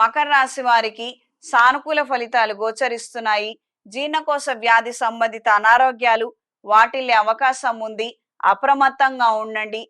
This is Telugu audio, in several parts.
మకర రాశి వారికి సానుకూల ఫలితాలు గోచరిస్తున్నాయి. జీర్ణకోశ వ్యాధి సంబంధిత అనారోగ్యాలు వాటిల్లే అవకాశం ఉంది. అప్రమత్తంగా ఉండండి.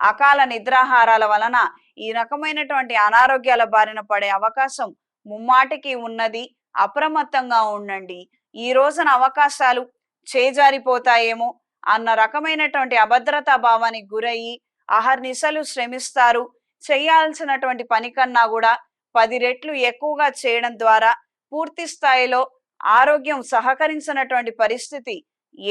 అకాల నిద్రాహారాల వలన ఈ రకమైనటువంటి అనారోగ్యాల బారిన పడే అవకాశం ముమ్మాటికి ఉన్నది. అప్రమత్తంగా ఉండండి. ఈ రోజున అవకాశాలు చేజారిపోతాయేమో అన్న రకమైనటువంటి అభద్రతా భావానికి గురయ్యి అహర్నిశలు శ్రమిస్తారు. చేయాల్సినటువంటి పని కన్నా కూడా పది రెట్లు ఎక్కువగా చేయడం ద్వారా పూర్తి స్థాయిలో ఆరోగ్యం సహకరించినటువంటి పరిస్థితి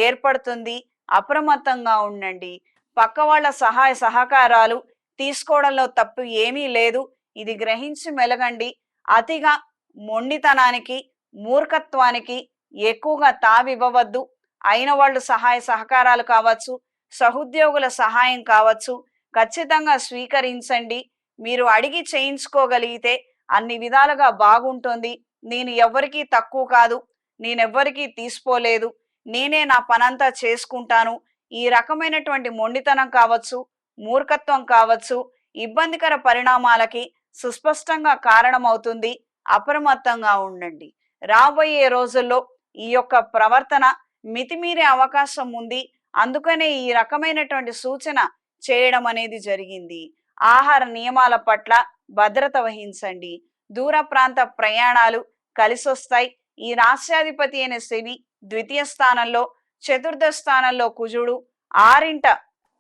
ఏర్పడుతుంది. అప్రమత్తంగా ఉండండి. పక్క వాళ్ళ సహాయ సహకారాలు తీసుకోవడంలో తప్పు ఏమీ లేదు. ఇది గ్రహించి మెలగండి. అతిగా మొండితనానికి మూర్ఖత్వానికి ఎక్కువగా తావివ్వవద్దు. అయిన వాళ్ళు సహాయ సహకారాలు కావచ్చు సహోద్యోగుల సహాయం కావచ్చు ఖచ్చితంగా స్వీకరించండి. మీరు అడిగి చేయించుకోగలిగితే అన్ని విధాలుగా బాగుంటుంది. నేను ఎవ్వరికీ తక్కువ కాదు. నేనెవ్వరికీ తీసుకోలేదు నేనే నా పనంతా చేసుకుంటాను. ఈ రకమైనటువంటి మొండితనం కావచ్చు మూర్ఖత్వం కావచ్చు ఇబ్బందికర పరిణామాలకి సుస్పష్టంగా కారణమవుతుంది. అప్రమత్తంగా ఉండండి. రాబోయే రోజుల్లో ఈ యొక్క ప్రవర్తన మితిమీరే అవకాశం ఉంది. అందుకనే ఈ రకమైనటువంటి సూచన చేయడం అనేది జరిగింది. ఆహార నియమాల పట్ల భద్రత వహించండి. దూర ప్రాంత ప్రయాణాలు కలిసొస్తాయి. ఈ రాష్ట్రాధిపతి అయిన శని ద్వితీయ స్థానంలో చతుర్థ స్థానంలో కుజుడు ఆరింట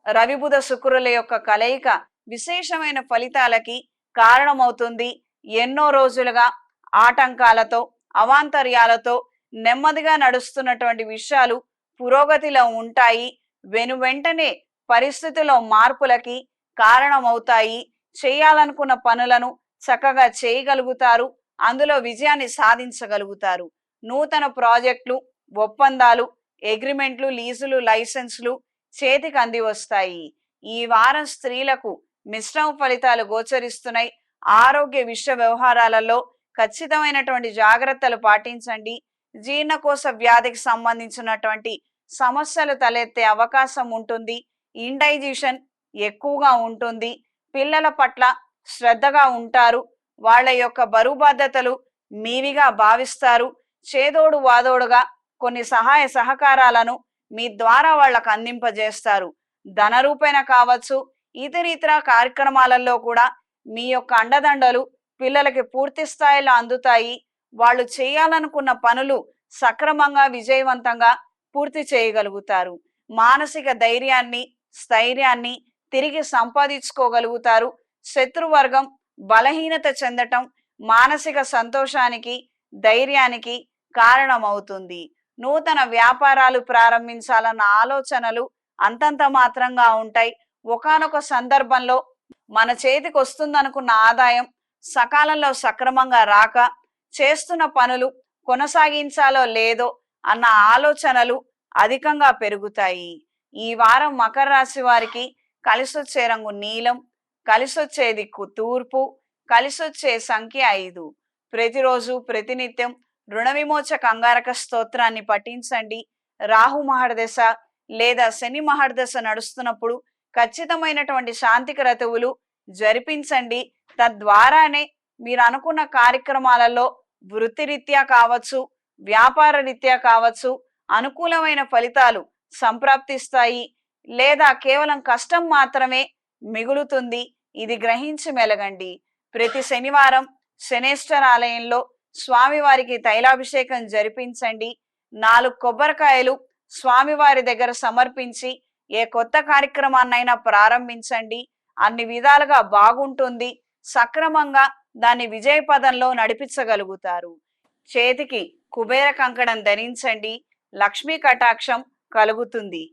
రవిబుధ శుక్రుల యొక్క కలయిక విశేషమైన ఫలితాలకి కారణమవుతుంది. ఎన్నో రోజులుగా ఆటంకాలతో అవాంతర్యాలతో నెమ్మదిగా నడుస్తున్నటువంటి విషయాలు పురోగతిలో ఉంటాయి. వెను వెంటనే పరిస్థితిలో మార్పులకి కారణమవుతాయి. చేయాలనుకున్న పనులను చక్కగా చేయగలుగుతారు. అందులో విజయాన్ని సాధించగలుగుతారు. నూతన ప్రాజెక్టులు ఒప్పందాలు అగ్రిమెంట్లు లీజులు లైసెన్సులు చేతికి అంది వస్తాయి. ఈ వారం స్త్రీలకు మిశ్రమ ఫలితాలు గోచరిస్తున్నాయి. ఆరోగ్య విషయ వ్యవహారాలలో ఖచ్చితమైనటువంటి జాగ్రత్తలు పాటించండి. జీర్ణకోశ వ్యాధికి సంబంధించినటువంటి సమస్యలు తలెత్తే అవకాశం ఉంటుంది. ఇండైజెషన్ ఎక్కువగా ఉంటుంది. పిల్లల పట్ల శ్రద్ధగా ఉంటారు. వాళ్ళ యొక్క బరువు బాధ్యతలు మీవిగా భావిస్తారు. చేదోడు వాదోడుగా కొన్ని సహాయ సహకారాలను మీ ద్వారా వాళ్ళకు అందింపజేస్తారు. ధన రూపేణ కావచ్చు ఇతర ఇతర కార్యక్రమాలలో కూడా మీ యొక్క అండదండలు పిల్లలకి పూర్తి స్థాయిలో అందుతాయి. వాళ్ళు చేయాలనుకున్న పనులు సక్రమంగా విజయవంతంగా పూర్తి చేయగలుగుతారు. మానసిక ధైర్యాన్ని స్థైర్యాన్ని తిరిగి సంపాదించుకోగలుగుతారు. శత్రువర్గం బలహీనత చెందటం మానసిక సంతోషానికి ధైర్యానికి కారణమవుతుంది. నూతన వ్యాపారాలు ప్రారంభించాలన్న ఆలోచనలు అంతంత మాత్రంగా ఉంటాయి. ఒకానొక సందర్భంలో మన చేతికి వస్తుందనుకున్న ఆదాయం సకాలంలో సక్రమంగా రాక చేస్తున్న పనులు కొనసాగించాలో లేదో అన్న ఆలోచనలు అధికంగా పెరుగుతాయి. ఈ వారం మకర రాశి వారికి కలిసొచ్చే రంగు నీలం కలిసొచ్చే దిక్కు తూర్పు కలిసొచ్చే సంఖ్య ఐదు. ప్రతిరోజు ప్రతినిత్యం రుణ విమోచక అంగారక స్తోత్రాన్ని పఠించండి. రాహు మహర్దశ లేదా శని మహర్దశ నడుస్తున్నప్పుడు ఖచ్చితమైనటువంటి శాంతి క్రతువులు జరిపించండి. తద్వారానే మీరు అనుకున్న కార్యక్రమాలలో వృత్తిరీత్యా కావచ్చు వ్యాపార రీత్యా కావచ్చు అనుకూలమైన ఫలితాలు సంప్రాప్తిస్తాయి. లేదా కేవలం కష్టం మాత్రమే మిగులుతుంది ఇది గ్రహించి మెలగండి. ప్రతి శనివారం శనేశ్వర ఆలయంలో స్వామివారికి తైలాభిషేకం జరిపించండి. నాలుగు కొబ్బరికాయలు స్వామివారి దగ్గర సమర్పించి ఏ కొత్త కార్యక్రమాన్నైనా ప్రారంభించండి. అన్ని విధాలుగా బాగుంటుంది. సక్రమంగా దాన్ని విజయపదంలో నడిపించగలుగుతారు. చేతికి కుబేర కంకణం ధరించండి. లక్ష్మీ కటాక్షం కలుగుతుంది.